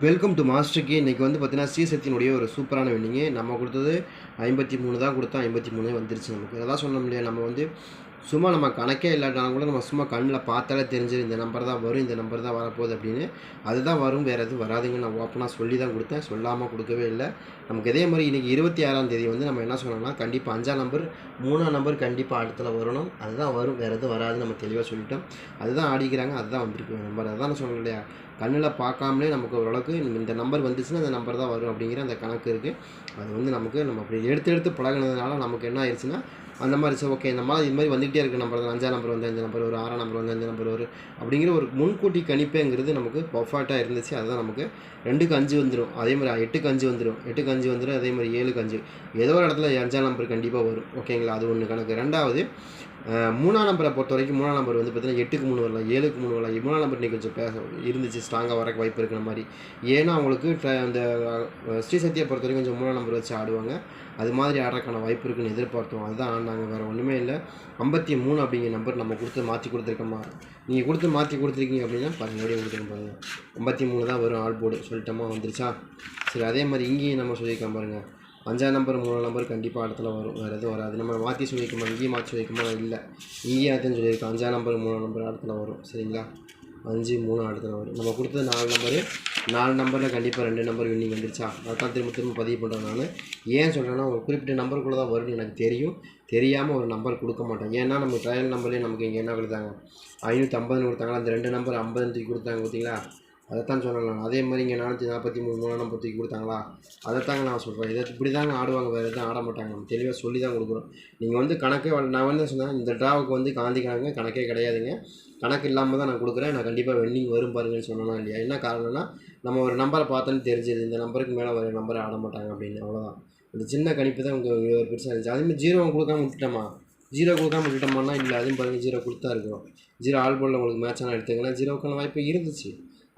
Welcome to மாஸ்டருக்கு இன்றைக்கி வந்து பார்த்தீங்கன்னா ஸ்ரீசக்தியினுடைய ஒரு சூப்பரான வெண்டிங்கு நம்ம கொடுத்தது ஐம்பத்தி மூணு தான் கொடுத்தா ஐம்பத்தி மூணு வந்துருச்சு நமக்கு. அதான் சொன்னோம் இல்லையா நம்ம வந்து சும்மா நம்ம கணக்கே இல்லாட்டாலும் கூட நம்ம சும்மா கண்ணில் பார்த்தாலே தெரிஞ்சிடும் இந்த நம்பர் தான் வரும் இந்த நம்பர் தான் வரப்போகுது அப்படின்னு அதுதான் வரும் வேறு எதுவும் வராதுங்க நான் ஓப்பனாக சொல்லி தான் கொடுத்தேன். சொல்லாமல் கொடுக்கவே இல்லை. நமக்கு இதே மாதிரி இன்றைக்கி இருபத்தி ஆறாம் தேதி வந்து நம்ம என்ன சொல்லணும்னா கண்டிப்பாக அஞ்சாம் நம்பர் மூணாம் நம்பர் கண்டிப்பாக அடுத்துல வரணும். அதுதான் வரும் வேறு எதுவும் வராது நம்ம தெளிவாக சொல்லிட்டோம். அதுதான் ஆடிக்கிறாங்க அதுதான் வந்திருக்கு. நம்பர் அதான் நான் சொன்னேன் இல்லையா? கண்ணில் பார்க்காமலே நமக்கு ஓரளவுக்கு இந்த நம்பர் வந்துச்சுன்னா அந்த நம்பர் தான் வரும் அப்படிங்கிற அந்த கணக்கு இருக்குது அது வந்து நமக்கு நம்ம அப்படி எடுத்து எடுத்து பழகினதுனால நமக்கு என்ன ஆயிடுச்சுன்னா அந்த மாதிரி சரி ஓகே இந்த மாதிரி இது மாதிரி வந்துகிட்டே இருக்குது நம்பர் தான். அஞ்சாம் நம்பர் வந்து அஞ்சு நம்பர் ஒரு ஆறாம் நம்பர் வந்து அஞ்சு நம்பர் ஒரு அப்படிங்கிற ஒரு முன்கூட்டி கணிப்புங்கிறது நமக்கு பர்ஃபெக்டாக இருந்துச்சு. அதுதான் நமக்கு ரெண்டுக்கு அஞ்சு வந்துடும் அதே மாதிரி எட்டுக்கு அஞ்சு வந்துடும் எட்டுக்கு அஞ்சு வந்துடும் அதே மாதிரி ஏழுக்கு அஞ்சு. ஏதோ ஒரு இடத்துல அஞ்சாம் நம்பர் கண்டிப்பாக வரும். ஓகேங்களா அது ஒன்று கணக்கு. ரெண்டாவது மூணாம் நம்பரை பொறுத்த வரைக்கும் மூணாம் நம்பர் வந்து பார்த்திங்கன்னா எட்டுக்கு மூணு வரலாம் ஏழுக்கு மூணு வரலாம். மூணாம் நம்பர் இன்னைக்கு கொஞ்சம் பேச இருந்துச்சு ஸ்ட்ராங்காக வரக்கு வாய்ப்பு இருக்கிற மாதிரி. ஏன்னா அவங்களுக்கு அந்த ஸ்ரீசக்தியை ஸ்ரீ பொறுத்த வரைக்கும் கொஞ்சம் மூணாம் நம்பர் வச்சு ஆடுவாங்க. அது மாதிரி ஆடுறதுக்கான வாய்ப்பு இருக்குன்னு எதிர்பார்த்தோம். அதுதான் ஆடினாங்க. வேறு ஒன்றுமே இல்லை. ஐம்பத்தி மூணு அப்படிங்கிற நம்பர் நம்ம கொடுத்து மாற்றி கொடுத்துருக்கோமா நீங்கள் கொடுத்து மாற்றி கொடுத்துருக்கீங்க அப்படின்னா பாருங்க எப்படியும் கொடுத்துருக்கோம் பாருங்கள் ஐம்பத்தி மூணு தான் வரும் ஆல் போர்டு சொல்லிட்டோமா வந்துருச்சா? சரி அதே மாதிரி இங்கேயும் நம்ம சொல்லியிருக்கோம் பாருங்கள் அஞ்சாம் நம்பர் மூணாம் நம்பர் கண்டிப்பாக இடத்துல வரும். வேறு எதுவும் வராது. நம்ம மாற்றி சொல்லியிருக்கோமா? இங்கேயும் மாற்றி சொல்லியிருக்கோமா? இல்லை. இங்கேயும் அதுன்னு சொல்லியிருக்கோம். அஞ்சாம் நம்பர் மூணாம் நம்பர் இடத்துல வரும். சரிங்களா? அஞ்சு மூணு அடுத்த நம்பர் நம்ம கொடுத்தது நாலு நம்பரு நாலு நம்பரில் கண்டிப்பாக ரெண்டு நம்பர் வின்னிங் வந்துருச்சா? அதான் திரும்ப திரும்ப பதிவு பண்ணுறேன் நான். ஏன் சொல்கிறேன்னா ஒரு குறிப்பிட்ட நம்பருக்குள்ளே தான் வரும்னு எனக்கு தெரியும். தெரியாமல் ஒரு நம்பர் கொடுக்க மாட்டேன் ஏன்னா நம்ம ட்ரையல் நம்பர்லேயே நமக்கு இங்கே என்ன கொடுத்தாங்க? ஐநூற்றி ஐம்பதுன்னு கொடுத்தாங்களா? அந்த ரெண்டு நம்பர் ஐம்பதுன்னு தூக்கி கொடுத்தாங்க பார்த்தீங்களா அதைத்தான் சொல்லலாம் அதே மாதிரி இங்கே நானூற்றி நாற்பத்தி மூணு மூணாம் நம்பர் தூக்கி கொடுத்தாங்களா? அதைத்தாங்க நான் சொல்கிறேன் இதை இப்படி தாங்க ஆடுவாங்க வேறு எதுவும் ஆட மாட்டாங்க. நம்ம தெளிவாக சொல்லி தான் கொடுக்குறோம். நீங்கள் வந்து கணக்கே நான் வந்து சொன்னேன் இந்த ட்ராவுக்கு வந்து காந்தி கணக்கு கணக்கே கிடையாதுங்க. கணக்கு இல்லாமல் தான் நான் கொடுக்குறேன். நான் கண்டிப்பாக வெண்டிங் வரும் பாருங்கன்னு சொன்னேனா இல்லையா? என்ன காரணம்னா நம்ம ஒரு நம்பரை பார்த்தோன்னு தெரிஞ்சது இந்த நம்பருக்கு மேலே ஒரு நம்பரை ஆட மாட்டாங்க அப்படின்னு. அவ்வளோதான் இந்த சின்ன கணிப்பு தான் உங்களுக்கு ஒரு பெருசாக இருந்துச்சு. அதேமாதிரி ஜீரோ கொடுக்காம விட்டுட்டோமா? ஜீரோ கொடுக்காம விட்டுட்டோம்னா இல்லை அதுவும் பாருங்கள் ஜீரோ கொடுத்தா இருக்கும் ஜீரோ ஆல் போலில் உங்களுக்கு மேட்ச் ஆனால் எடுத்துங்கன்னா ஜீரோக்கான வாய்ப்பு இருந்துச்சு.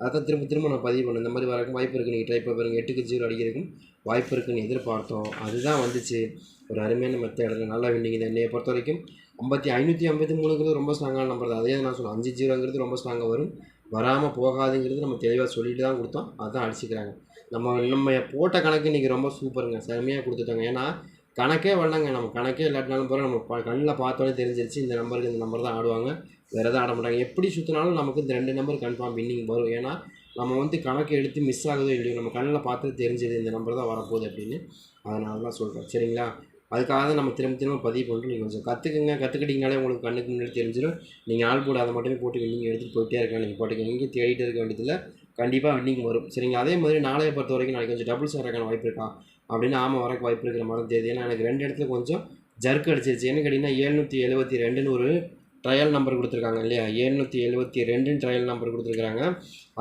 அதான் திரும்ப திரும்ப நான் பதிவு பண்ணேன். இந்த மாதிரி வரக்கும் வாய்ப்பு இருக்குது நீங்கள் ட்ரை பண்ணி எட்டுக்கு ஜீரோ அடிக்கிறதுக்கும் வாய்ப்பு இருக்குன்னு எதிர்பார்த்தோம். அதுதான் வந்துச்சு. ஒரு அருமையான மெத்தட் நல்லா வேண்டிங்க என்னையை பொறுத்த வரைக்கும் ஐம்பத்தி ஐநூற்றி ஐம்பத்தி மூணுங்கிறது ரொம்ப ஸ்ட்ராங்கான நம்பர் தான். அதே நான் சொன்னேன் அஞ்சு ஜீரோங்கிறது ரொம்ப ஸ்ட்ராங்காக வரும். வராமல் போகாதுங்கிறது நம்ம தெளிவாக சொல்லிட்டு தான் கொடுத்தோம். அதான் அடிச்சுக்கிறாங்க. நம்ம நம்ம போட்ட கணக்கு இன்றைக்கி ரொம்ப சூப்பருங்க. செம்மையாக கொடுத்துட்டாங்க. ஏன்னா கணக்கே வரலங்க நம்ம கணக்கே இல்லாட்டினாலும் போகிற நம்ம ப- கண்ணில் பார்த்தோன்னே தெரிஞ்சிருச்சு. இந்த நம்பருக்கு இந்த நம்பர் தான் ஆடுவாங்க. வேறு எதாவது ஆட மாட்டாங்க. எப்படி சுற்றினாலும் நமக்கு இந்த ரெண்டு நம்பர் கன்ஃபார்ம் வின்னிங் வரும். ஏன்னா நம்ம வந்து கணக்கு எடுத்து மிஸ் ஆகுதோ இல்லையோ நம்ம கண்ணில் பார்த்து தெரிஞ்சது இந்த நம்பர் தான் வரப்போகுது அப்படின்னு. அதனால தான் சொல்கிறேன் சரிங்களா? அதுக்காக தான் நம்ம திரும்ப திரும்ப பதிவு பண்ணிட்டு நீங்கள் கொஞ்சம் கற்றுக்குங்க கற்றுக்கிட்டிங்கனாலே உங்களுக்கு கண்ணுக்கு முன்னாடி தெரிஞ்சிடும் நீங்கள் ஆள் போட அதை மட்டுமே போட்டு வின்னிங் எடுத்துகிட்டு போயிட்டே இருக்கலாம். நீங்கள் போட்டுக்க எங்கேயும் தேடிட்டு இருக்க வேண்டியதில்லை. கண்டிப்பாக வின்னிங் வரும். சரிங்க அதே மாதிரி நாளைய பொறுத்த வரைக்கும் நாளைக்கு கொஞ்சம் டபுள்ஸ் வரக்கான வாய்ப்பு இருக்கா? அப்படின்னு ஆமாம் வரக்கு வாய்ப்பு இருக்கிற மாதிரி தெரியுது. ஏன்னா எனக்கு ரெண்டு இடத்துல கொஞ்சம் ஜர்க் அடிச்சிருச்சு. என்ன கேட்டிங்கன்னா ஏழ்நூற்றி எழுபத்தி ரெண்டுன்னு ஒரு ட்ரையல் நம்பர் கொடுத்துருக்காங்க இல்லையா? ஏழ்நூற்றி எழுபத்தி ரெண்டுன்னு ட்ரையல் நம்பர் கொடுத்துருக்காங்க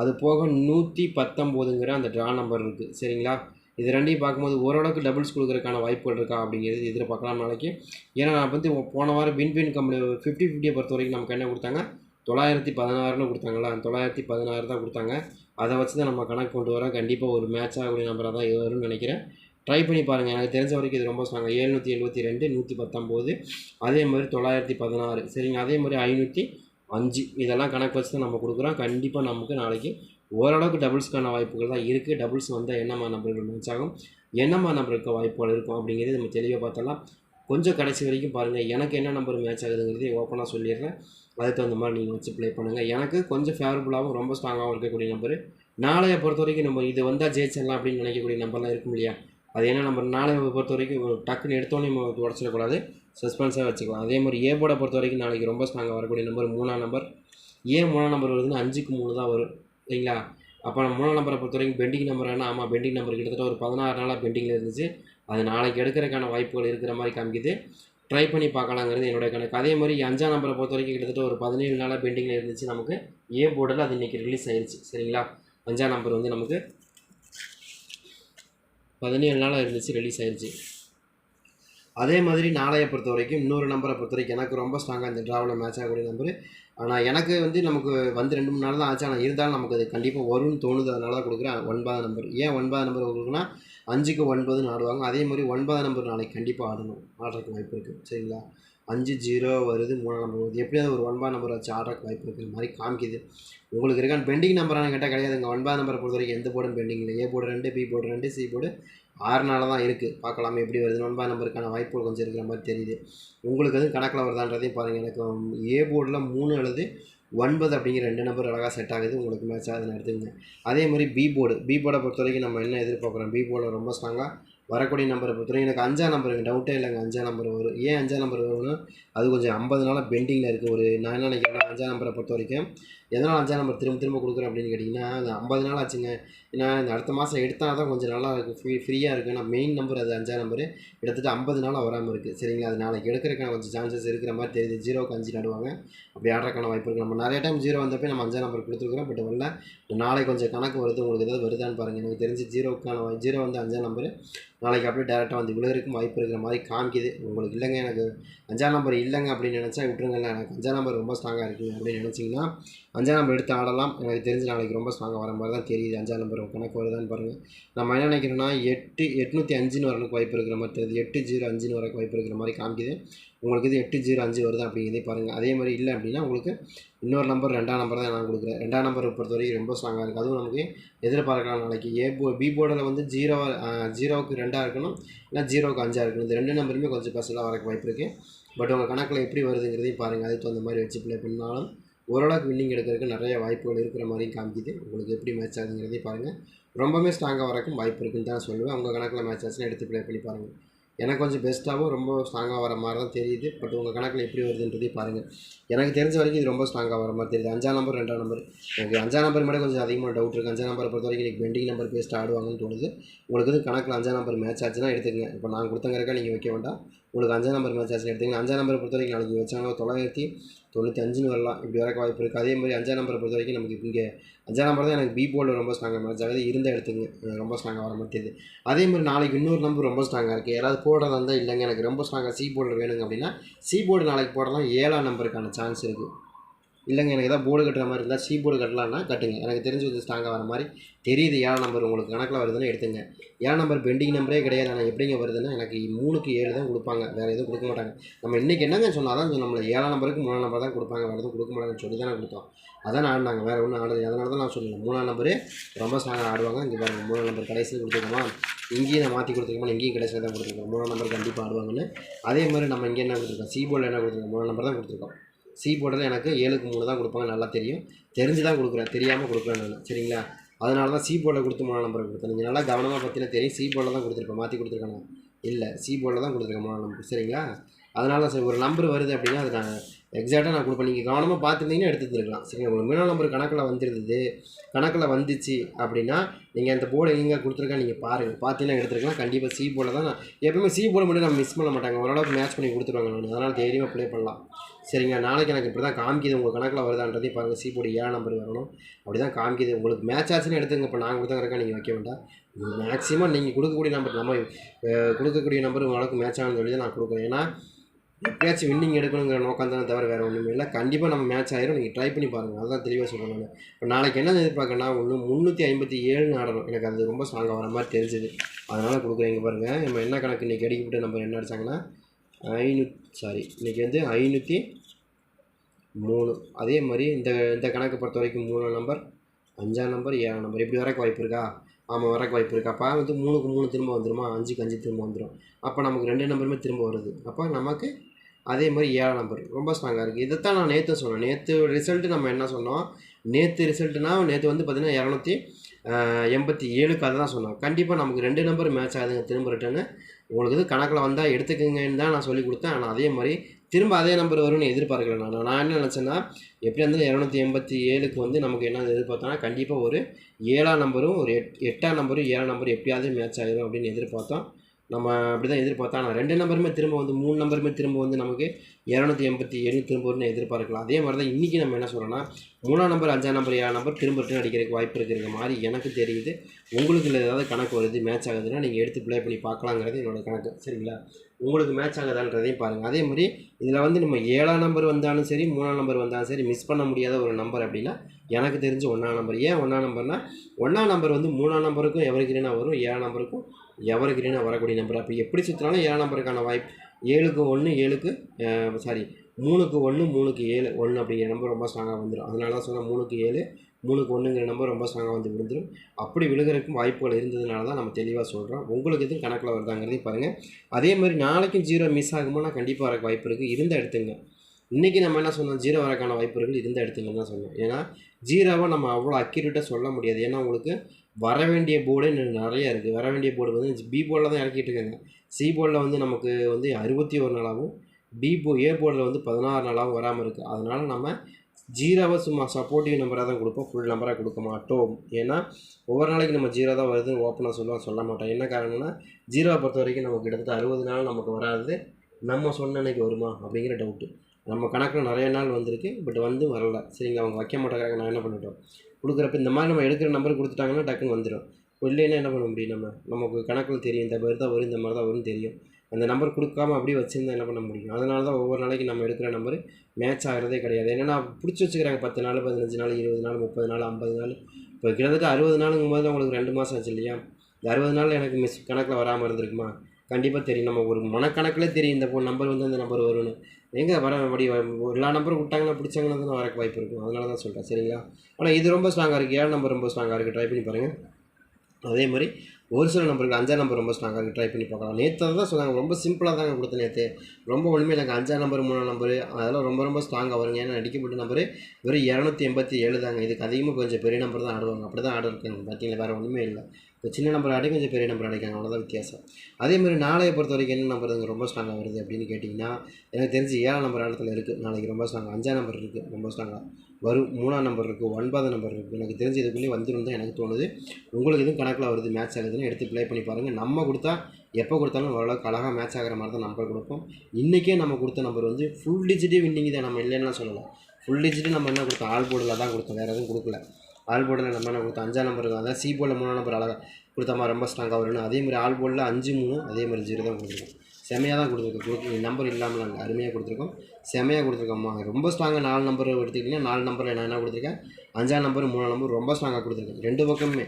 அது போக நூற்றி பத்தொம்போதுங்கிற அந்த ட்ரா நம்பர் இருக்குது சரிங்களா? இது ரெண்டையும் பார்க்கும்போது ஓரளவுக்கு டபுள்ஸ் கொடுக்குறதுக்கான வாய்ப்புகள் இருக்கா அப்படிங்கிறது எதிர்பார்க்கலாம் நாளைக்கு. ஏன்னா நான் வந்து போன வாரம் வின்வின் கம்பெனி ஃபிஃப்டி ஃபிஃப்டியை பொறுத்த வரைக்கும் நமக்கு என்ன கொடுத்தாங்க? தொள்ளாயிரத்தி பதினாறுன்னு கொடுத்தாங்களா? தொள்ளாயிரத்தி பதினாறு தான் கொடுத்தாங்க. அதை வச்சு தான் நம்ம கணக்கு கொண்டு வரோம் கண்டிப்பாக ஒரு மேட்ச் ஆகக்கூடிய நம்பராக தான் வரும்னு நினைக்கிறேன். ட்ரை பண்ணி பாருங்கள் எனக்கு தெரிஞ்ச வரைக்கும் இது ரொம்ப சொன்னாங்க. ஏழ்நூற்றி எழுபத்தி ரெண்டு நூற்றி பத்தொம்போது. அதே மாதிரி தொள்ளாயிரத்தி பதினாறு. சரிங்க. அதே மாதிரி ஐநூற்றி அஞ்சு. இதெல்லாம் கணக்கு வச்சு தான் நம்ம கொடுக்குறோம். கண்டிப்பாக நமக்கு நாளைக்கு ஓரளவுக்கு டபுள்ஸ்க்கான வாய்ப்புகள் தான் இருக்குது டபுள்ஸ் வந்தால் என்னம்மா நம்பர்கள் மேட்ச் ஆகும் என்னம்மா நம்பருக்கு வாய்ப்புகள் இருக்கும் அப்படிங்கிறது நம்ம தெளிவாக பார்த்தலாம் கொஞ்சம் கடைசி வரைக்கும் பாருங்கள் எனக்கு என்ன நம்பர் மேட்ச் ஆகுதுங்கிறது ஓப்பனாக சொல்லிடுறேன். அதுக்கு தகுந்த மாதிரி நீங்கள் வச்சு ப்ளே பண்ணுங்கள் எனக்கு கொஞ்சம் ஃபேவரபுளாகவும் ரொம்ப ஸ்ட்ராங்காகவும் இருக்கக்கூடிய நம்பர் நாளைய பொறுத்த வரைக்கும் நம்ம இது வந்தால் ஜெயிச்சிடலாம் அப்படின்னு நினைக்கக்கூடிய நம்பர்லாம் இருக்கும் இல்லையா? அது என்ன நம்பர் நாளைய பொறுத்த வரைக்கும் டக்குன்னு எடுத்தோன்னே நம்ம உடச்சிடக்கூடாது சஸ்பென்ஸாக வச்சுக்கலாம். அதே மாதிரி ஏ போர்டை பொறுத்த வரைக்கும் நாளைக்கு ரொம்ப ஸ்ட்ராங்காக வரக்கூடிய நம்பர் மூணாம் நம்பர் ஏன் மூணாம் நம்பர் வருதுன்னா அஞ்சுக்கு மூணு தான் வரும். சரிங்களா அப்போ நம்ம மூணாம் நம்பரை பொறுத்த வரைக்கும் பெண்டிங் நம்பர் என்ன ஆமாம் பெண்டிங் நம்பர் கிட்டத்தட்ட ஒரு பதினாறு நாளாக பெண்டிங்கில் இருந்துச்சு. அது நாளைக்கு எடுக்கிறதுக்கான வாய்ப்புகள் இருக்கிற மாதிரி காமிக்குது. ட்ரை பண்ணி பார்க்கலாங்கிறது என்னுடைய கணக்கு. அதே மாதிரி அஞ்சாம் நம்பரை பொறுத்த வரைக்கும் கிட்டத்தட்ட ஒரு பதினேழு நாளாக பெண்டிங்கில் இருந்துச்சு நமக்கு. ஏ போர்டில் அது இன்றைக்கி ரிலீஸ் ஆயிடுச்சு சரிங்களா? அஞ்சாம் நம்பர் வந்து நமக்கு பதினேழு நாளாக இருந்துச்சு ரிலீஸ் ஆயிடுச்சு அதே மாதிரி நாளையை பொறுத்த வரைக்கும் இன்னொரு நம்பரை பொறுத்த வரைக்கும் எனக்கு ரொம்ப ஸ்ட்ராங்காக இந்த ட்ராவலில் மேட்ச் ஆகக்கூடிய நம்பர். ஆனால் எனக்கு வந்து நமக்கு வந்து ரெண்டு மூணு நாள் தான் ஆச்சு. ஆனால் இருந்தாலும் நமக்கு அது கண்டிப்பாக வரும்னு தோணுது. அதனால தான் கொடுக்குறேன் ஒன்பதாம் நம்பர் ஏன் ஒன்பதாம் நம்பர் கொடுக்குன்னா அஞ்சுக்கு ஒன்பதுன்னு ஆடுவாங்க. அதே மாதிரி ஒன்பதாம் நம்பர் நாளைக்கு கண்டிப்பாக ஆடணும். ஆடுறதுக்கு வாய்ப்பு இருக்குது சரிங்களா? அஞ்சு ஜீரோ வருது மூணாம் நம்பர் வருது. எப்படியாவது ஒரு ஒன்பது நம்பர் வச்சு ஆடுறதுக்கு வாய்ப்பு இருக்கிற மாதிரி காமிக்குது. உங்களுக்கு இருக்கான் பெண்டிங் நம்பரானு கேட்டால் கிடையாதுங்க ஒன்பது நம்பரை பொறுத்த வரைக்கும் எந்த போர்டும் பெண்டிங் இல்லை. ஏ போர்டு ரெண்டு பி போர்டு ரெண்டு சி போர்டு ஆறு நாளாக தான் இருக்குது பார்க்கலாம் எப்படி வருது. ஒன்பது நம்பருக்கான வாய்ப்புகள் கொஞ்சம் இருக்கிற மாதிரி தெரியுது. உங்களுக்கு வந்து கணக்கில் வருதான்றதையும் பாருங்கள் எனக்கு ஏ போர்டில் மூணு அல்லது ஒன்பது அப்படிங்கிற ரெண்டு நம்பர் அழகாக செட் ஆகுது. உங்களுக்கு மேட்ச் ஆகுதுன்னு எடுத்துக்கங்க அதே மாதிரி பி போர்டு பி போர்டை பொறுத்த வரைக்கும் நம்ம என்ன எதிர்பார்க்குறோம்? பி போர்டில் ரொம்ப ஸ்ட்ராங்காக வரக்கூடிய நம்பரை பொறுத்தவரைக்கும் எனக்கு அஞ்சாம் நம்பருக்கு டவுட்டே இல்லைங்க. அஞ்சாம் நம்பர் வரும். ஏன் அஞ்சாம் நம்பர் வரும்னா அது கொஞ்சம் ஐம்பது நாளாக பெண்டிங்கில் இருக்குது ஒரு நான் என்ன நினைக்கிறேன் அஞ்சாம் நம்பரை பொறுத்த வரைக்கும் எதனால் ஆச்சா நம்பர் திரும்ப திரும்ப கொடுக்குறோம் அப்படின்னு கேட்டிங்கன்னா அது ஐம்பது நாள் ஆச்சுங்க. ஏன்னா இந்த அடுத்த மாதம் எடுத்தால் தான் கொஞ்சம் நல்லா இருக்கும் ஃப்ரீ ஃப்ரீயாக இருக்குது நான் மெயின் நம்பர் அது அஞ்சாம் நம்பரு எடுத்துகிட்டு ஐம்பது நாளாக வராமல் இருக்குது சரிங்களா? அது நாளைக்கு எடுக்கிறதுக்கான கொஞ்சம் சான்சஸ் இருக்கிற மாதிரி தெரியுது. ஜீரோக்கு அஞ்சு நடுவாங்க. அப்படி ஆடுறதுக்கான வாய்ப்பு இருக்குது நம்ம நிறைய டைம் ஜீரோ வந்தப்போ நம்ம அஞ்சாம் நம்பர் கொடுத்துருக்குறோம். பட் வரல நாளைக்கு கொஞ்சம் கணக்கு வருது. உங்களுக்கு ஏதாவது வருதான்னு பாருங்கள் எனக்கு தெரிஞ்சு ஜீரோக்கான ஜீரோ வந்து அஞ்சாம் நம்பர் நாளைக்கு அப்படியே டேரெக்டாக வந்து விழுகிறதுக்கும் வாய்ப்பு இருக்கிற மாதிரி காமிக்குது. உங்களுக்கு இல்லைங்க. எனக்கு அஞ்சாம் நம்பர் இல்லைங்க அப்படின்னு நினச்சா விட்டுருங்கல்ல எனக்கு அஞ்சாம் நம்பர் ரொம்ப ஸ்ட்ராங்காக இருக்குது அப்படின்னு நினச்சிங்கன்னா அஞ்சாம் நம்பர் எடுத்து ஆடலாம். எனக்கு தெரிஞ்சு நாளைக்கு ரொம்ப ஸ்ட்ராங்காக வர மாதிரி தான் தெரியுது. அஞ்சாம் நம்பர் கணக்கு வருதான்னு பாருங்கள் நம்ம என்ன நினைக்கிறோன்னா எட்டு எட்நூற்றி அஞ்சுன்னு வரணுக்கு வாய்ப்பு இருக்கிற மாதிரி தெரியுது. எட்டு ஜீரோ அஞ்சுன்னு வரக்கு வாய்ப்பு இருக்கிற மாதிரி காமிக்குது. உங்களுக்கு இது எட்டு ஜீரோ அஞ்சு வருது அப்படிங்கிறதே பாருங்கள் அதே மாதிரி இல்லை அப்படின்னா உங்களுக்கு இன்னொரு நம்பர் ரெண்டாம் நம்பர் தான் நான் கொடுக்குறேன். ரெண்டாம் நம்பரை பொறுத்த வரைக்கும் ரொம்ப ஸ்ட்ராங்காக இருக்குது அதுவும் நமக்கு எதிர்பார்க்கலாம் நாளைக்கு ஏ போ பி போர்டில் வந்து ஜீரோ ஜீரோவுக்கு ரெண்டாக இருக்கணும் இல்லை ஜீரோவுக்கு அஞ்சாக இருக்கணும். இந்த ரெண்டு நம்பருமே கொஞ்சம் ஸ்பெஷலாக வரக்கு வாய்ப்பு இருக்குது பட் உங்கள் கணக்கில் எப்படி வருதுங்கிறதையும் பாருங்கள் அதுக்கு தகுந்த மாதிரி வச்சு ப்ளே பண்ணாலும் ஓரளவுக்கு வின்னிங் எடுக்கிறதுக்கு நிறைய வாய்ப்புகள் இருக்கிற மாதிரியும் காமிக்குது. உங்களுக்கு எப்படி மேட்ச் ஆகுதுங்கிறதையும் பாருங்கள் ரொம்பவே ஸ்ட்ராங்காக வரக்கும் வாய்ப்பு இருக்குன்னு தான் சொல்லுவேன். உங்கள் கணக்கில் மேட்ச் ஆச்சுன்னா எடுத்து ப்ளே பண்ணி பாருங்கள் எனக்கு கொஞ்சம் பெஸ்ட்டாகவும் ரொம்ப ஸ்ட்ராங்காக வர மாதிரி தான் தெரியுது. பட் உங்கள் கணக்கில் எப்படி வருதுன்றதையும் பாருங்கள் எனக்கு தெரிஞ்ச வரைக்கும் இது ரொம்ப ஸ்ட்ராங்காக வர மாதிரி தெரியுது. அஞ்சாம் நம்பர் ரெண்டாம் நம்பர் எனக்கு அஞ்சாம் நம்பர் மேலே கொஞ்சம் அதிகமாக டவுட் இருக்குது அஞ்சாம் நம்பரை பொறுத்த வரைக்கும் எனக்கு பெண்டிங் நம்பர் பேஸ்ட் ஆடுவாங்கன்னு தோணுது. உங்களுக்கு வந்து கணக்கில் அஞ்சாம் நம்பர் மேட்ச் ஆச்சுன்னா எடுத்துக்கங்க. இப்போ நான் கொடுத்தங்கிறக்கா நீங்கள் வைக்க வேண்டாம். உங்களுக்கு அஞ்சாம் நம்பர் மேட்ச் ஆச்சுன்னு எடுத்துங்க அஞ்சாம் நம்பரை பொறுத்த வரைக்கும் நாளைக்கு வச்சாங்க தொள்ளாயிரத்தி தொண்ணூற்றி அஞ்சுன்னு வரலாம். இப்படி வரக்கு வாய்ப்பு இருக்குது அதே மாதிரி அஞ்சாம் நம்பரை பொறுத்த வரைக்கும் நமக்கு இங்கே அஞ்சாம் நம்பர் தான் எனக்கு பி போர்டில் ரொம்ப ஸ்ட்ராங்காக மேட்ச் ஆகுது. இருந்த எடுத்துங்க ரொம்ப ஸ்ட்ராங்காக வர மாட்டேது அதே மாதிரி நாளைக்கு இன்னொரு நம்பர் ரொம்ப ஸ்ட்ராங்காக இருக்குது யாராவது போடுறதா இருந்தால் இல்லைங்க எனக்கு ரொம்ப ஸ்ட்ராங்காக சி போர்டில் வேணுங்க அப்படின்னா சி போர்டு நாளைக்கு போடலாம் ஏழாம் நம்பருக்கான சான்ஸ் இருக்குது இல்லைங்க எனக்கு ஏதாவது போர்டு கட்டுற மாதிரி இருந்தால் சி போர்டு கட்டலாம்னா கட்டுங்க. எனக்கு தெரிஞ்சு கொஞ்சம் ஸ்ட்ராங்காக வர மாதிரி தெரியுது ஏழாம் நம்பர் உங்களுக்கு கணக்கில் வருதுன்னு எடுத்துங்க. ஏழாம் நம்பர் பெண்டிங் நம்பரே கிடையாது. ஆனால் எப்படிங்க வருதுன்னா எனக்கு மூணுக்கு ஏழு தான் கொடுப்பாங்க. வேறு எதுவும் கொடுக்க மாட்டாங்க. நம்ம இன்றைக்கி என்னங்க சொன்னால் தான் நம்மளை ஏழாம் நம்பருக்கு மூணாம் நம்பர் தான் கொடுப்பாங்க. வேறு எதுவும் கொடுக்க மாட்டாங்கன்னு சொல்லி தானே கொடுத்தோம். அதான் ஆடினாங்க. வேறு ஒன்றும் ஆடுது அதனால தான் நான் சொல்லுவேன் மூணாம் நம்பரு ரொம்ப ஸ்ட்ராங்காக ஆடுவாங்க. இங்கே பாருங்கள் மூணாம் நம்பர் கடைசியில் கொடுத்துருக்கோமா? இங்கேயும் நான் மாற்றி கொடுத்துருக்கோமா? இங்கேயும் கடைசியில் தான் கொடுத்துருக்கோம்? மூணாம் நம்பர் கண்டிப்பாக ஆடுவாங்கன்னு. அதே மாதிரி நம்ம இங்கே என்ன கொடுத்துருக்கோம்? சி போர்டில் என்ன கொடுத்துருக்கோம்? மூணாம் நம்பர் தான் கொடுத்துருக்கோம். சி போர்டில் எனக்கு ஏழுக்கு மூணு தான் கொடுப்பாங்க நல்லா தெரியும். தெரிஞ்சு தான் கொடுக்குறேன் தெரியாமல் கொடுக்குறேன் நான் சரிங்களா? அதனால தான் சி போர்டில் கொடுத்து மூணாம் நம்பர் கொடுத்தேன். நீங்கள் நல்லா கவனமாக பார்த்தீங்கன்னா தெரியும் சி போர்டில் தான் கொடுத்துருப்பேன் மாற்றி கொடுத்துருக்காங்க இல்லை சி போர்டில் தான் கொடுத்துருக்கேன் மூணாம் நம்பர் சரிங்களா? அதனால தான் சரி ஒரு நம்பர் வருது அப்படின்னா அது நான் எக்ஸாக்டாக நான் கொடுப்பேன். நீங்கள் கவனமாக பார்த்துருந்தீங்கன்னா எடுத்துருக்கலாம் சரிங்களா? உங்களுக்கு மூணாம் நம்பர் கணக்கில் வந்துருந்தது கணக்கில் வந்துச்சு அப்படின்னா நீங்கள் அந்த போர்டு எங்கே கொடுத்துருக்கா நீங்கள் பாருங்கள் பார்த்தீங்கன்னா எடுத்துருக்கலாம். கண்டிப்பாக சி போர்டில் தான் நான் எப்பவுமே சி போர்டு மட்டும் நம்ம மிஸ் பண்ண மாட்டாங்க. ஓரளவுக்கு மேட்ச் பண்ணி கொடுத்துருவாங்க. நான் அதனால் தைரியமாக ப்ளே பண்ணலாம். சரிங்க நாளைக்கு எனக்கு இப்படி தான் காமிக்குது உங்கள் கணக்கில் வருதான்றதையும் பாருங்கள் சி ஏழு நம்பர் வரணும். அப்படி தான் காமிக்குது. உங்களுக்கு மேட்ச் ஆச்சுன்னு எடுத்துங்க இப்போ கொடுத்தா கொடுத்தங்கிறக்கா நீங்கள் வைக்க வேண்டாம். மேக்ஸிமம் நீங்கள் கொடுக்கக்கூடிய நம்பர் நம்ம கொடுக்கக்கூடிய நம்பர் உங்களுக்கு மேட்ச் ஆகணும்னு சொல்லி தான் நான் கொடுக்குறேன். ஏன்னா எப்படியாச்சும் வின்னிங் எடுக்கணுங்கிற நோக்கம் தானே தவிர வேறு ஒன்றுமே இல்லை. கண்டிப்பாக நம்ம மேட்ச் ஆயிரும் நீங்கள் ட்ரை பண்ணி பாருங்கள் அதுதான் தெளிவாக சொல்லணும் நான். இப்போ நாளைக்கு என்ன எதிர்பார்க்கணும்னா ஒன்று முந்நூற்றி ஐம்பத்தி ஏழுன்னு ஆடணும். எனக்கு அது ரொம்ப ஸ்ட்ராங்காக வர மாதிரி தெரிஞ்சுது. அதனால் கொடுக்குறேங்க பாருங்கள் நம்ம என்ன கணக்கு இன்றைக்கி அடிக்கப்பட்ட நம்பர் என்ன அடித்தாங்கன்னா ஐநூ சாரி இன்றைக்கி வந்து ஐநூற்றி மூணு. அதே மாதிரி இந்த இந்த கணக்கு பொறுத்த வரைக்கும் மூணாம் நம்பர் அஞ்சாம் நம்பர் ஏழாம் நம்பர். இப்படி வரக்கு வாய்ப்பு இருக்கா? ஆமாம் வரக்கு வாய்ப்பு இருக்கா. அப்போ வந்து மூணுக்கு மூணு திரும்ப வந்துருமா? அஞ்சுக்கு அஞ்சு திரும்ப வந்துடும் அப்போ நமக்கு ரெண்டு நம்பருமே திரும்ப வருது. அப்போ நமக்கு அதே மாதிரி ஏழாம் நம்பர். ரொம்ப ஸ்ட்ராங்காக இருக்குது இதைத்தான் நான் நேற்று சொன்னேன். நேற்று ரிசல்ட்டு நம்ம என்ன சொன்னோம்? நேற்று ரிசல்ட்டுனா நேற்று வந்து பார்த்திங்கன்னா இரநூத்தி எண்பத்தி ஏழுக்கு அதை தான் சொன்னோம். கண்டிப்பாக நமக்கு ரெண்டு நம்பர் மேட்ச் ஆகுதுங்க. திரும்ப ரிட்டர்னு உங்களுக்கு இது கணக்கில் வந்தால் எடுத்துக்கங்கன்னு தான் நான் சொல்லி கொடுத்தேன். ஆனால் அதே மாதிரி திரும்ப அதே நம்பர் வரும்னு எதிர்பார்க்கல நான். நான் என்ன நினச்சேன்னா எப்படி இருந்தாலும் இரநூத்தி எண்பத்தி ஏழுக்கு வந்து நமக்கு என்ன எதிர்பார்த்தோன்னா கண்டிப்பாக ஒரு ஏழாம் நம்பரும் ஒரு எட் எட்டாம் நம்பரும் ஏழாம் நம்பரும் எப்படியாவது மேட்ச் ஆகிடும் அப்படின்னு எதிர்பார்த்தோம். நம்ம அப்படி தான் எதிர்பார்த்தோம் ஆனால் ரெண்டு நம்பருமே திரும்ப வந்து மூணு நம்பருமே திரும்ப வந்து நமக்கு இரநூத்தி எண்பத்தி ஏழு திரும்ப வரும்னு எதிர்பார்க்கலாம். அதே மாதிரி தான் இன்றைக்கி நம்ம என்ன சொல்கிறோன்னா மூணாம் நம்பர் அஞ்சாம் நம்பர் ஏழாம் நம்பர் திரும்ப ரிட்டர்ன் அடிக்கிறதுக்கு வாய்ப்பு இருக்கிற மாதிரி எனக்கு தெரியுது. உங்களுக்கு ஏதாவது கணக்கு வருது மேட்ச் ஆகுதுன்னா நீங்கள் எடுத்து ப்ளே பண்ணி பார்க்கலாங்கிறது என்னோட கணக்கு. சரிங்களா? உங்களுக்கு மேட்ச் ஆகுதான்றதையும் பாருங்கள் அதே மாதிரி இதில் வந்து நம்ம ஏழாம் நம்பர் வந்தாலும் சரி மூணாம் நம்பர் வந்தாலும் சரி மிஸ் பண்ண முடியாத ஒரு நம்பர் அப்படின்னா எனக்கு தெரிஞ்சு ஒன்றாம் நம்பர். ஏன் ஒன்றாம் நம்பர்னால் ஒன்றாம் நம்பர் வந்து மூணாம் நம்பருக்கும் எவர் வரும்? ஏழாம் நம்பருக்கும் எவர் கிரீனாக வரக்கூடிய நம்பர் அப்போ எப்படி சுற்றினாலும் ஏழாம் நம்பருக்கான வாய்ப்பு. ஏழுக்கு ஒன்று ஏழுக்கு சாரி மூணுக்கு ஒன்று மூணுக்கு ஏழு ஒன்று அப்படிங்கிற நம்பர் ரொம்ப ஸ்ட்ராங்காக வந்துடும் அதனால தான் சொன்னால் மூணுக்கு ஏழு மூணுக்கு ஒன்றுங்கிற நம்பர் ரொம்ப ஸ்ட்ராங்காக வந்து விழுந்துடும் அப்படி விழுகிறதுக்கும் வாய்ப்புகள் இருந்ததுனால தான் நம்ம தெளிவாக சொல்கிறோம் உங்களுக்கு எதுவும் கணக்கில் வருதாங்கிறதையும் பாருங்கள் அதே மாதிரி நாளைக்கும் ஜீரோ மிஸ் ஆகும்போது கண்டிப்பாக வரக்கு வாய்ப்பு இருக்குது இருந்த எடுத்துங்க. இன்றைக்கி நம்ம என்ன சொன்னோம் ஜீரோ வரக்கான வாய்ப்புகள் இருந்த இடத்துல தான் சொன்னோம் ஏன்னா ஜீரோவை நம்ம அவ்வளோ அக்யூரேட்டாக சொல்ல முடியாது. ஏன்னா உங்களுக்கு வர வேண்டிய போர்டே நிறையா இருக்குது வர வேண்டிய போர்டு வந்து பி போர்டில் தான் இறக்கிட்டு இருக்காங்க. சி போர்டில் வந்து நமக்கு வந்து அறுபத்தி ஒரு நாளாகவும் பி போ ஏ போர்டில் வந்து பதினாறு நாளாகவும் வராமல் இருக்குது அதனால் நம்ம ஜீரோவை சும்மா சப்போர்ட்டிவ் நம்பராக தான் கொடுப்போம். ஃபுல் நம்பராக கொடுக்க மாட்டோம். ஏன்னா ஒவ்வொரு நாளைக்கு நம்ம ஜீரோ தான் வருதுன்னு ஓப்பனாக சொல்லுவோம் சொல்ல மாட்டோம். என்ன காரணம்னா ஜீரோவை பொறுத்த வரைக்கும் நமக்கு கிட்டத்தட்ட அறுபது நாள் நமக்கு வராது. நம்ம சொன்ன அன்னைக்கு வருமா? அப்படிங்கிற டவுட்டு நம்ம கணக்கில் நிறைய நாள் வந்திருக்கு பட் வந்து வரல. சரிங்களா? அவங்க வைக்க மாட்டேங்கிறாங்க நான் என்ன பண்ணிட்டோம்? கொடுக்குறப்ப இந்த மாதிரி நம்ம எடுக்கிற நம்பர் கொடுத்துட்டாங்கன்னா டக்குன்னு வந்துடும் இல்லைன்னா என்ன பண்ண முடியும் நம்ம? நமக்கு கணக்கில் தெரியும். இந்த பேர் தான் வரும் இந்த மாதிரி தான் வரும்னு தெரியும். அந்த நம்பர் கொடுக்காம அப்படியே வச்சுருந்தா என்ன பண்ண முடியும்? அதனால தான் ஒவ்வொரு நாளைக்கு நம்ம எடுக்கிற நம்பர் மேட்ச் ஆகிறதே கிடையாது. ஏன்னா பிடிச்சி வச்சுக்கிறாங்க. பத்து நாள் பதினஞ்சு நாள் இருபது நாள் முப்பது நாள் ஐம்பது நாள். இப்போ கிட்டத்தட்ட அறுபது நாளுங்கும் போது உங்களுக்கு ரெண்டு மாதம் ஆச்சு இல்லையா? இந்த அறுபது நாள் எனக்கு மிஸ் கணக்கில் வராமல் இருந்திருக்குமா? கண்டிப்பாக தெரியும். நம்ம ஒரு மனக்கணக்கில் தெரியும் இந்த ஃபோன் நம்பர் வந்து அந்த நம்பர் வரும்னு. எங்கே வர அப்படி எல்லா நம்பரும் விட்டாங்கன்னா பிடிச்சாங்கன்னா தான் வரக்கு வாய்ப்பு இருக்கும். அதனால தான் சொல்கிறேன் சரிங்களா? ஆனால் இது ரொம்ப ஸ்ட்ராங்காக இருக்குது ஏழு நம்பர் ரொம்ப ஸ்ட்ராங்காக இருக்குது ட்ரை பண்ணி பாருங்கள் அதே மாதிரி ஒரு சில நம்பருக்கு அஞ்சாம் நம்பர் ரொம்ப ஸ்ட்ராங்காக இருக்குது ட்ரை பண்ணி பார்க்கலாம். நேற்று தான் சொன்னாங்க. ரொம்ப சிம்பிளாக தாங்க கொடுத்த நேற்று ரொம்ப ஒன்றுமே எனக்கு அஞ்சாம் நம்பர் மூணாம் நம்பர் அதெல்லாம் ரொம்ப ரொம்ப ஸ்ட்ராங்காக வருங்க. ஏன்னா அடிக்கப்பட்ட நம்பரு வெறும் இரநூத்தி எண்பத்தி ஏழு தாங்க. இதுக்கு அதிகமாக கொஞ்சம் பெரிய நம்பர் தான் ஆடுவாங்க. அப்படி தான் ஆர்டர் இருக்காங்க. பார்த்தீங்களா வேறு ஒன்றுமே இல்லை. இப்போ சின்ன நம்பர் ஆடி கொஞ்சம் பெரிய நம்பர் அடைக்காங்க. அவ்வளோதான் வித்தியாசம். அதே மாதிரி நாளையை பொறுத்த வரைக்கும் என்ன நம்பர் இங்கே ரொம்ப ஸ்ட்ராங்காக வருது அப்படின்னு கேட்டிங்கன்னா எனக்கு தெரிஞ்சு ஏழாம் நம்பர் இடத்துல இருக்குது நாளைக்கு ரொம்ப ஸ்ட்ராங்காக அஞ்சாம் நம்பர் இருக்குது ரொம்ப ஸ்ட்ராங்காக வரும். மூணாம் நம்பர் இருக்குது ஒன்பதாம் நம்பர் இருக்குது எனக்கு தெரிஞ்சு இதுக்குள்ளேயே வந்துடும் தான் எனக்கு தோணுது. உங்களுக்கு எதுவும் கணக்கில் வருது மேட்ச் ஆகுதுன்னு எடுத்து ப்ளே பண்ணி பாருங்கள் நம்ம கொடுத்தா எப்போ கொடுத்தாலும் ஓரளவுக்கு அழகாக மேட்ச் ஆகிற மாதிரி தான் நம்பர் கொடுப்போம். இன்றைக்கே நம்ம கொடுத்த நம்பர் வந்து ஃபுல் டிஜிட்டே வின்னிங் தான். நம்ம இல்லைன்னா சொல்லலாம் ஃபுல் டிஜிட்டு நம்ம என்ன கொடுத்தோம்? ஆல் போர்டில் தான் கொடுத்தோம். வேறு எதுவும் கொடுக்கல. ஆல் போர்டில் நம்ம என்ன கொடுத்தோம்? அஞ்சாம் நம்பர் அதான் சி போர்டில் மூணாம் நம்பர் அழகாக கொடுத்த மாதிரி ரொம்ப ஸ்ட்ராங்காக வரும்னு. அதே மாதிரி ஆல் போர்டில் அஞ்சு மூணு அதே மாதிரி ஜீரோ தான் கொடுத்துருக்கோம். செமையாக தான் கொடுத்துருக்கோம். கொடுத்து நம்பர் இல்லாமல் நாங்கள் அருமையாக கொடுத்துருக்கோம். செமையாக கொடுத்துருக்கோம்மா ரொம்ப ஸ்ட்ராங்காக நாலு நம்பர் எடுத்துக்கிட்டிங்கன்னா நாலு நம்பரில் நான் என்ன கொடுத்துருக்கேன்? அஞ்சாம் நம்பர் மூணாம் நம்பர் ரொம்ப ஸ்ட்ராங்காக கொடுத்துருக்கேன் ரெண்டு பக்கமுமே.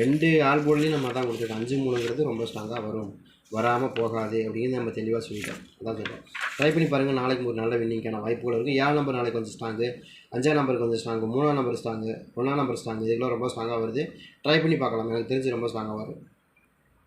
ரெண்டு ஆல் போர்ட்லேயும் நம்ம தான் கொடுத்துருக்கோம். அஞ்சு மூணுங்கிறது ரொம்ப ஸ்ட்ராங்காக வரும். வராமல் போகாது அப்படின்னு நம்ம தெளிவாக சொல்லிட்டோம். அதான் சொல்கிறோம் ட்ரை பண்ணி பாருங்கள் நாளைக்கு ஒரு நல்ல வின்னிங்கான வாய்ப்புகள் இருக்குது ஏழு நம்பர் நாளைக்கு கொஞ்சம் ஸ்ட்ராங்கு அஞ்சாம் நம்பருக்கு வந்து ஸ்ட்ராங்கு மூணாம் நம்பர் ஸ்ட்ராங்கு ஒன்றாம் நம்பர் ஸ்ட்ராங்கு இதுக்கெல்லாம் ரொம்ப ஸ்ட்ராங்காக வருது. ட்ரை பண்ணி பார்க்கலாம். எனக்கு தெரிஞ்சு ரொம்ப ஸ்ட்ராங்காக வரும்.